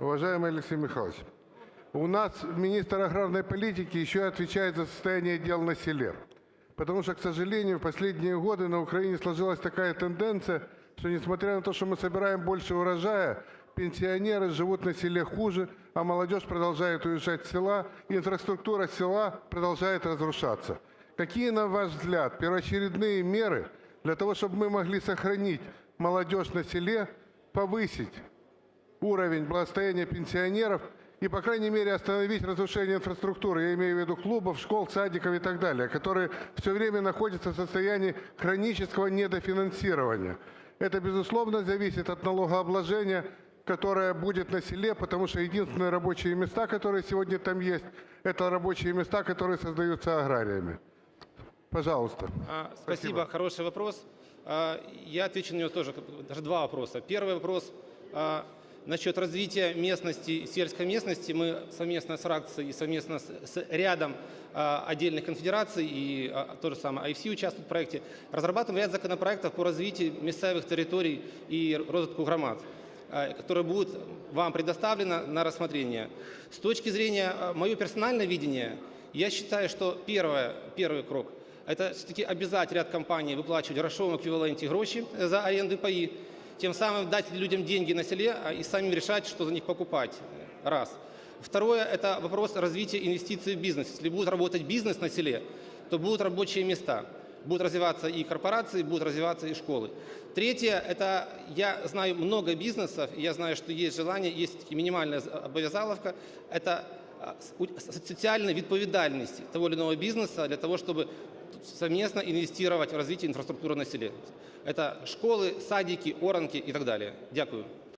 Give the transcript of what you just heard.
Уважаемый Алексей Михайлович, у нас министр аграрной политики еще отвечает за состояние дел на селе. Потому что, к сожалению, в последние годы на Украине сложилась такая тенденция, что несмотря на то, что мы собираем больше урожая, пенсионеры живут на селе хуже, а молодежь продолжает уезжать с села, и инфраструктура села продолжает разрушаться. Какие, на ваш взгляд, первоочередные меры для того, чтобы мы могли сохранить молодежь на селе, повысить уровень благосостояния пенсионеров и, по крайней мере, остановить разрушение инфраструктуры, я имею в виду клубов, школ, садиков и так далее, которые все время находятся в состоянии хронического недофинансирования. Это, безусловно, зависит от налогообложения, которое будет на селе, потому что единственные рабочие места, которые сегодня там есть, это рабочие места, которые создаются аграриями. Пожалуйста. А, Спасибо, хороший вопрос. А, Я отвечу на него тоже, даже два вопроса. Первый вопрос а, насчет развития местности, сельской местности. Мы совместно с РАКЦИей и совместно с с рядом а, отдельных конфедераций и а, то же самое IFC участвуют в проекте, разрабатываем ряд законопроектов по развитию местных территорий и розвитку громад а, которое будет вам предоставлено на рассмотрение. С точки зрения а, мое персональное видение, я считаю, что первое, первый крок – это все-таки обязать ряд компаний выплачивать в грошовом эквиваленте гроши за аренды паи, тем самым дать людям деньги на селе а, и самим решать, что за них покупать. Раз. Второе – это вопрос развития инвестиций в бизнес. Если будет работать бизнес на селе, то будут рабочие места. Будут развиваться и корпорации, будут развиваться и школы. Третье – это я знаю много бизнесов, я знаю, что есть желание, есть минимальная обовязаловка – это социальной відповідальності того или иного бизнеса для того, чтобы совместно инвестировать в развитие инфраструктуры на селе. Это школы, садики, оранки и так далее. Дякую.